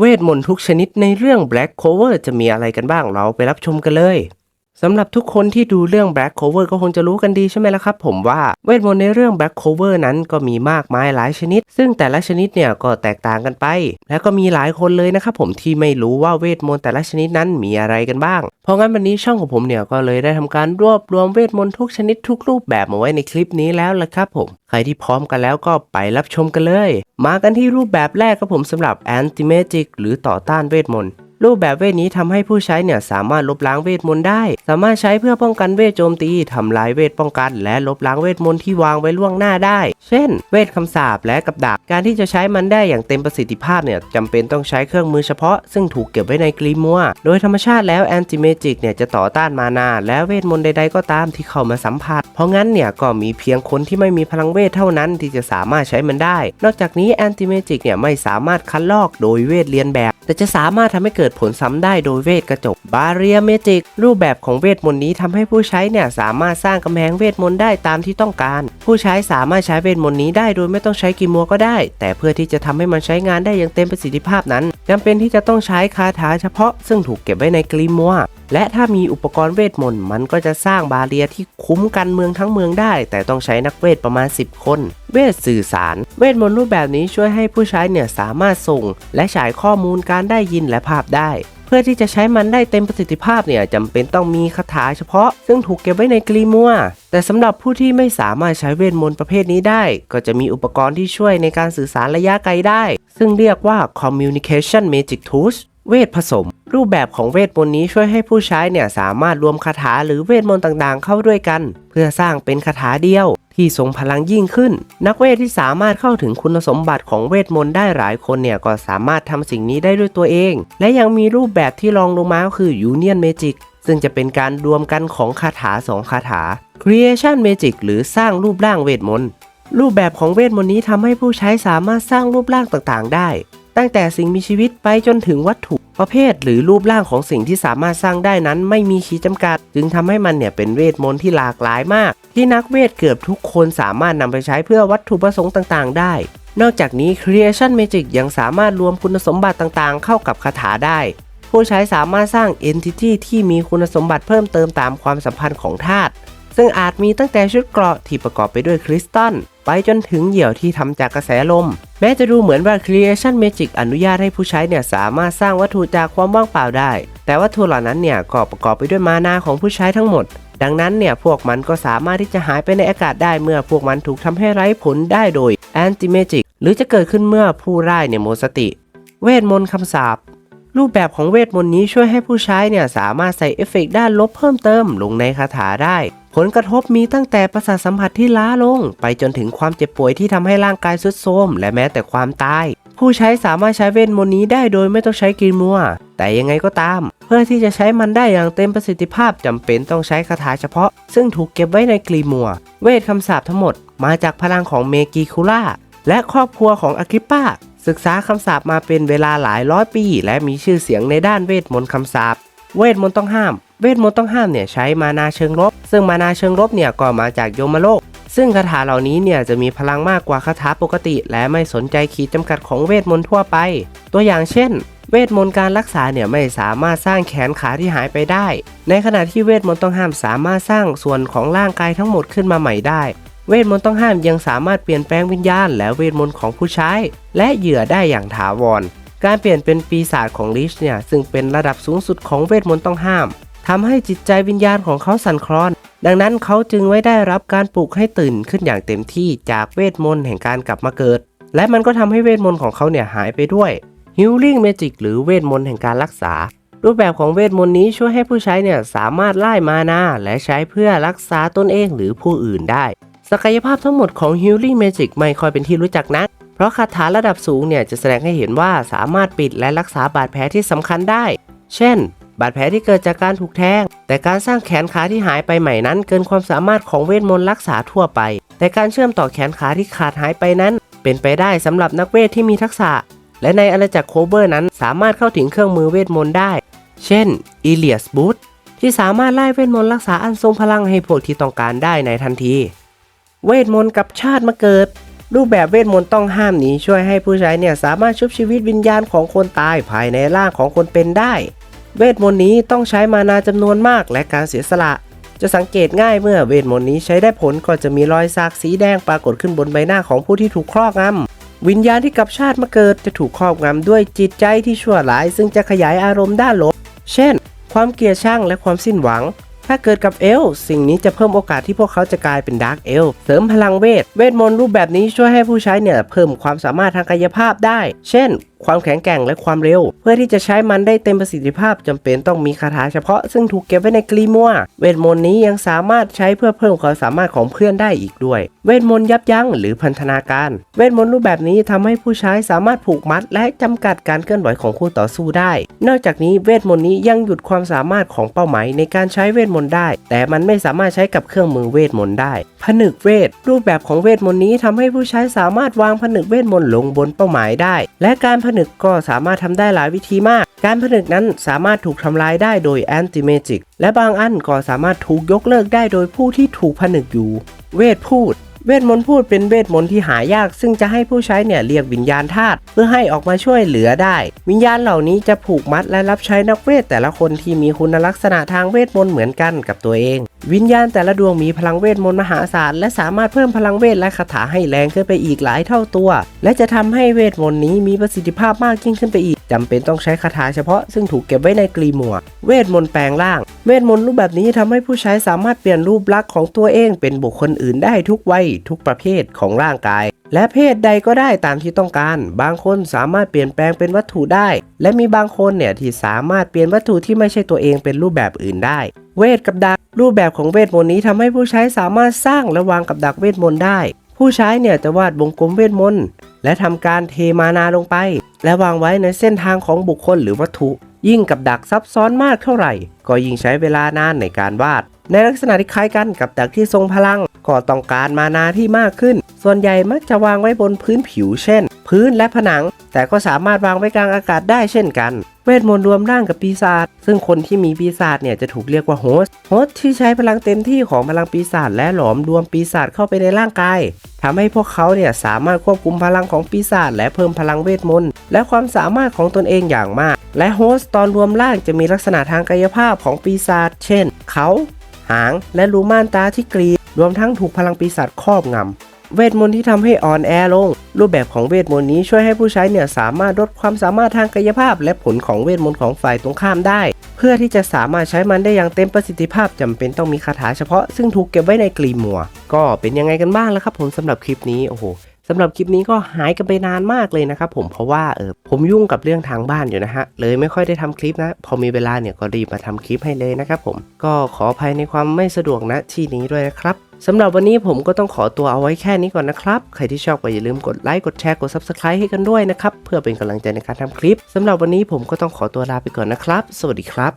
เวทมนต์ทุกชนิดในเรื่อง Black Clover จะมีอะไรกันบ้างเราไปรับชมกันเลย สำหรับทุกคนที่ดูเรื่อง Black Clover ก็คงจะรู้กันดีใช่ไหมล่ะครับผมว่าเวทมนต์ในเรื่อง Black Clover นั้นก็มีมากมายหลายชนิด ซึ่งแต่ละชนิดเนี่ยก็แตกต่างกันไป และก็มีหลายคนเลยนะครับผมที่ไม่รู้ว่าเวทมนต์แต่ละชนิดนั้นมีอะไรกันบ้าง เพราะงั้นวันนี้ช่องของผมเนี่ยก็เลยได้ทำการรวบรวมเวทมนต์ทุกชนิดทุกรูปแบบมาไว้ในคลิปนี้แล้วละครับผมใครที่พร้อมกันแล้วก็ไปรับชมกันเลย มากันที่รูปแบบแรกครับผมสำหรับ Anti Magic หรือต่อต้านเวทมนต์ รูปแบบเวทนี้ทำให้ผู้ใช้เนี่ยสามารถลบล้างเวทมนต์ได้ สามารถใช้เพื่อป้องกันเวทโจมตีทำลายเวทป้องกัน และลบล้างเวทมนต์ที่วางไว้ล่วงหน้าได้ เช่น เวทคำสาปและกับดักการที่จะใช้มันได้อย่างเต็มประสิทธิภาพเนี่ยจำเป็นต้องใช้เครื่องมือเฉพาะ ซึ่งถูกเก็บไว้ในกรีมัว โดยธรรมชาติแล้วแอนติเมจิกเนี่ยจะต่อต้านมานา และเวทมนต์ใดๆก็ตามที่เข้ามาสัมผัส เพราะงั้นเนี่ยก็มีเพียงคนที่ไม่มีพลังเวทเท่านั้นที่จะสามารถใช้มันได้ นอกจากนี้แอนติเมจิกเนี่ยไม่สามารถคัดลอกโดยเวทเลียนแบบ แต่จะสามารถทำให้เกิดิดผลซ้ำได้โดยเวทกระจกบาเรียเมจิกรูปแบบของเวทมนต์นี้ทำให้ผู้ใช้เนี่ยสามารถสร้างกำแพงเวทมนต์ได้ตามที่ต้องการ ผู้ใช้สามารถใช้เวทมนต์นี้ได้โดยไม่ต้องใช้กิมัวก็ได้ แต่เพื่อที่จะทำให้มันใช้งานได้อย่างเต็มประสิทธิภาพนั้นจำเป็นที่จะต้องใช้คาถาเฉพาะ ซึ่งถูกเก็บไว้ในกรีมัวและถ้ามีอุปกรณ์เวทมนต์มันก็จะสร้างบาเรียที่คุ้มกันเมืองทั้งเมืองได้ แต่ต้องใช้นักเวทประมาณ 10 คน เวทสื่อสาร เวทมนต์รูปแบบนี้ช่วยให้ผู้ใช้เนี่ยสามารถส่ง และฉายข้อมูลการได้ยินและภาพได้ เพื่อที่จะใช้มันได้เต็มประสิทธิภาพเนี่ยจำเป็นต้องมีคาถาเฉพาะ ซึ่งถูกเก็บไว้ในกรีมัวแต่สำหรับผู้ที่ไม่สามารถใช้เวทมนต์ประเภทนี้ได้ ก็จะมีอุปกรณ์ที่ช่วยในการสื่อสารระยะไกลได้ ซึ่งเรียกว่า communication magic tools เวทผสม รูปแบบของเวทมนต์นี้ช่วยให้ผู้ใช้เนี่ยสามารถรวมคาถาหรือเวทมนต์ต่างๆ เข้าด้วยกัน เพื่อสร้างเป็นคาถาเดียวที่ทรงพลังยิ่งขึ้น นักเวทที่สามารถเข้าถึงคุณสมบัติของเวทมนต์ได้หลายคนเนี่ยก็สามารถทำสิ่งนี้ได้ด้วยตัวเอง และยังมีรูปแบบที่รองลงมาก็คือ Union Magic ซึ่งจะเป็นการรวมกันของคาถาสองคาถา Creation Magic หรือสร้างรูปร่างเวทมนต์รูปแบบของเวทมนต์นี้ทำให้ผู้ใช้สามารถสร้างรูปร่างต่างๆ ได้ ตั้งแต่สิ่งมีชีวิตไปจนถึงวัตถุประเภท หรือรูปร่างของสิ่งที่สามารถสร้างได้นั้นไม่มีขีดจำกัด จึงทำให้มันเนี่ยเป็นเวทมนต์ที่หลากหลายมาก ที่นักเวทเกือบทุกคนสามารถนำไปใช้เพื่อวัตถุประสงค์ต่างๆ ได้ นอกจากนี้ Creation Magic ยังสามารถรวมคุณสมบัติต่างๆ เข้ากับคาถาได้ ผู้ใช้สามารถสร้าง Entity ที่มีคุณสมบัติเพิ่มเติมตามความสัมพันธ์ของธาตุ ซึ่งอาจมีตั้งแต่ชุดเกราะที่ประกอบไปด้วยคริสตัลไปจนถึงเหยี่ยวที่ทำจากกระแสลม แม้จะดูเหมือนว่า Creation Magic อนุญาตให้ผู้ใช้เนี่ยสามารถสร้างวัตถุจากความว่างเปล่าได้ แต่วัตถุเหล่านั้นเนี่ยก็ประกอบไปด้วยมานาของผู้ใช้ทั้งหมด ดังนั้นเนี่ยพวกมันก็สามารถที่จะหายไปในอากาศได้เมื่อพวกมันถูกทำให้ไร้ผลได้โดย Anti Magic หรือจะเกิดขึ้นเมื่อผู้ร่ายเนี่ยหมดสติ เวทมนต์คำสาปรูปแบบของเวทมนต์นี้ช่วยให้ผู้ใช้เนี่ยสามารถใส่เอฟเฟกต์ด้านลบเพิ่มเติมลงในคาถาได้ ผลกระทบมีตั้งแต่ประสาทสัมผัสที่ล้าลง ไปจนถึงความเจ็บป่วยที่ทำให้ร่างกายทรุดโทรมและแม้แต่ความตาย ผู้ใช้สามารถใช้เวทมนต์นี้ได้โดยไม่ต้องใช้กรีมัว แต่ยังไงก็ตาม เพื่อที่จะใช้มันได้อย่างเต็มประสิทธิภาพจำเป็นต้องใช้คาถาเฉพาะ ซึ่งถูกเก็บไว้ในกรีมัว เวทคำสาปทั้งหมด มาจากพลังของเมกิคุล่าและครอบครัวของอคิปปาศึกษาคำสาปมาเป็นเวลาหลายร้อยปี และมีชื่อเสียงในด้านเวทมนต์คำสาปเวทมนต์ต้องห้าม เวทมนต์ต้องห้ามเนี่ยใช้มานาเชิงลบ ซึ่งมานาเชิงลบเนี่ยก็มาจากโยมโลก ซึ่งคาถาเหล่านี้เนี่ยจะมีพลังมากกว่าคาถาปกติ และไม่สนใจขีดจำกัดของเวทมนต์ทั่วไป ตัวอย่างเช่น เวทมนต์การรักษาเนี่ยไม่สามารถสร้างแขนขาที่หายไปได้ ในขณะที่เวทมนต์ต้องห้ามสามารถสร้างส่วนของร่างกายทั้งหมดขึ้นมาใหม่ได้เวทมนต์ต้องห้ามยังสามารถเปลี่ยนแปลงวิญญาณ และเวทมนต์ของผู้ใช้ และเหยื่อได้อย่างถาวร การเปลี่ยนเป็นปีศาจของลิชเนี่ยซึ่งเป็นระดับสูงสุดของเวทมนต์ต้องห้าม ทำให้จิตใจวิญญาณของเขาสั่นคลอน ดังนั้นเขาจึงไว้ได้รับการปลุกให้ตื่นขึ้นอย่างเต็มที่จากเวทมนต์แห่งการกลับมาเกิด และมันก็ทำให้เวทมนต์ของเขาเนี่ยหายไปด้วย Healing Magic หรือเวทมนต์แห่งการรักษา รูปแบบของเวทมนต์นี้ช่วยให้ผู้ใช้เนี่ยสามารถไล่มานาและใช้เพื่อรักษาตนเองหรือผู้อื่นได้ ศักยภาพทั้งหมดของ Healing Magic ไม่ค่อยเป็นที่รู้จักนักเพราะคาถาระดับสูงเนี่ยจะแสดงให้เห็นว่าสามารถปิดและรักษาบาดแผลที่สำคัญได้ เช่น บาดแผลที่เกิดจากการถูกแทง แต่การสร้างแขนขาที่หายไปใหม่นั้น เกินความสามารถของเวทมนต์รักษาทั่วไป แต่การเชื่อมต่อแขนขาที่ขาดหายไปนั้น เป็นไปได้สำหรับนักเวทที่มีทักษะ และในอาณาจักรโคเบอร์นั้น สามารถเข้าถึงเครื่องมือเวทมนต์ได้ เช่น e l i a s Boot ที่สามารถไล่เวทมนต์รักษาอันทรงพลังให้พวกที่ต้องการได้ในทันที เวทมนต์กับชาติมาเกิด รูปแบบเวทมนต์ต้องห้ามนี้ช่วยให้ผู้ใช้เนี่ยสามารถชุบชีวิตวิญญาณของคนตายภายในร่างของคนเป็นได้ เวทมนต์นี้ต้องใช้มานาจำนวนมากและการเสียสละ จะสังเกตง่ายเมื่อเวทมนต์นี้ใช้ได้ผลก็จะมีรอยซากสีแดงปรากฏขึ้นบนใบหน้าของผู้ที่ถูกครอบงำวิญญาณที่กลับชาติมาเกิดจะถูกครอบงำด้วยจิตใจที่ชั่วร้าย ซึ่งจะขยายอารมณ์ด้านลบ เช่น ความเกลียดชังและความสิ้นหวัง ถ้าเกิดกับเอลสิ่งนี้จะเพิ่มโอกาสที่พวกเขาจะกลายเป็นดาร์กเอลเสริมพลังเวท เวทมนต์รูปแบบนี้ช่วยให้ผู้ใช้เนี่ยเพิ่มความสามารถทางกายภาพได้ เช่นความแข็งแกร่งและความเร็ว เพื่อที่จะใช้มันได้เต็มประสิทธิภาพจำเป็นต้องมีคาถาเฉพาะซึ่งถูกเก็บไว้ในกรีมัวเวทมนต์นี้ยังสามารถใช้เพื่อเพิ่มความสามารถของเพื่อนได้อีกด้วย เวทมนต์ยับยั้งหรือพันธนาการ เวทมนต์รูปแบบนี้ทำให้ผู้ใช้สามารถผูกมัด และจำกัดการเคลื่อนไหวของคู่ต่อสู้ได้ นอกจากนี้เวทมนต์นี้ยังหยุดความสามารถของเป้าหมายในการใช้เวทมนต์ได้ แต่มันไม่สามารถใช้กับเครื่องมือเวทมนต์ได้ ผนึกเวท รูปแบบของเวทมนต์นี้ทำให้ผู้ใช้สามารถวางผนึกเวทมนต์ลงบนเป้าหมายได้ และการผนึกก็สามารถทำได้หลายวิธีมาก การผนึกนั้นสามารถถูกทำลายได้โดยแอนติเมจิกและบางอันก็สามารถถูกยกเลิกได้โดยผู้ที่ถูกผนึกอยู่ เวทพูด เวทมนต์พูดเป็นเวทมนต์ที่หายาก ซึ่งจะให้ผู้ใช้เนี่ยเรียกวิญญาณธาตุเพื่อให้ออกมาช่วยเหลือได้ วิญญาณเหล่านี้จะผูกมัดและรับใช้นักเวทแต่ละคนที่มีคุณลักษณะทางเวทมนต์เหมือนกันกับตัวเอง วิญญาณแต่ละดวงมีพลังเวทมนต์มหาศาลและสามารถเพิ่มพลังเวทและคาถาให้แรงขึ้นไปอีกหลายเท่าตัว และจะทำให้เวทมนต์นี้มีประสิทธิภาพมากยิ่งขึ้นไปอีกจำเป็นต้องใช้คาถาเฉพาะซึ่งถูกเก็บไว้ในกรีมัว เวทมนต์แปลงร่าง เวทมนต์รูปแบบนี้ทำให้ผู้ใช้สามารถเปลี่ยนรูปลักษณ์ของตัวเองเป็นบุคคลอื่นได้ทุกวัยทุกประเภทของร่างกาย และเพศใดก็ได้ตามที่ต้องการ บางคนสามารถเปลี่ยนแปลงเป็นวัตถุได้ และมีบางคนเนี่ยที่สามารถเปลี่ยนวัตถุที่ไม่ใช่ตัวเองเป็นรูปแบบอื่นได้ เวทกับดักรูปแบบของเวทมนต์นี้ทำให้ผู้ใช้สามารถสร้างและวางกับดักเวทมนต์ได้ ผู้ใช้เนี่ยจะวาดวงกลมเวทมนต์และทำการเทมานาลงไป และวางไว้ในเส้นทางของบุคคลหรือวัตถุ ยิ่งกับดักซับซ้อนมากเท่าไหร่ ก็ยิ่งใช้เวลานานในการวาด ในลักษณะที่คล้ายกันกับดักที่ทรงพลัง ก็ต้องการมานาที่มากขึ้น ส่วนใหญ่มักจะวางไว้บนพื้นผิวเช่น พื้นและผนัง แต่ก็สามารถวางไว้กลางอากาศได้เช่นกัน เวทมนต์รวมร่างกับปีศาจซึ่งคนที่มีปีศาจเนี่ยจะถูกเรียกว่าโฮสต์โฮสต์ที่ใช้พลังเต็มที่ของพลังปีศาจและหลอมรวมปีศาจเข้าไปในร่างกายทำให้พวกเขาเนี่ยสามารถควบคุมพลังของปีศาจและเพิ่มพลังเวทมนต์และความสามารถของตนเองอย่างมาก และโฮสต์ตอนรวมร่างจะมีลักษณะทางกายภาพของปีศาจเช่น เขา หาง และรูม่านตาที่กรีดรวมทั้งถูกพลังปีศาจครอบงำเวทมนต์ที่ทำให้อ่อนแอลง รูปแบบของเวทมนต์นี้ช่วยให้ผู้ใช้เนี่ยสามารถลดความสามารถทางกายภาพ และผลของเวทมนต์ของฝ่ายตรงข้ามได้ เพื่อที่จะสามารถใช้มันได้อย่างเต็มประสิทธิภาพจำเป็นต้องมีคาถาเฉพาะ ซึ่งถูกเก็บไว้ในกรีมัว ก็เป็นยังไงกันบ้างแล้วครับ ผมสำหรับคลิปนี้โอ้โห สำหรับคลิปนี้ก็หายกันไปนานมากเลยนะครับผมเพราะว่าเออผมยุ่งกับเรื่องทางบ้านอยู่นะฮะเลยไม่ค่อยได้ทำคลิปนะ พอมีเวลาเนี่ยก็รีบมาทำคลิปให้เลยนะครับผมก็ขออภัยในความไม่สะดวกณที่นี้ด้วยนะครับสำหรับวันนี้ผมก็ต้องขอตัวเอาไว้แค่นี้ก่อนนะครับ ใครที่ชอบก็อย่าลืมกดไลค์กดแชร์กด subscribe ให้กันด้วยนะครับ เพื่อเป็นกำลังใจในการทำคลิปสำหรับวันนี้ผมก็ต้องขอตัวลาไปก่อนนะครับ สวัสดีครับ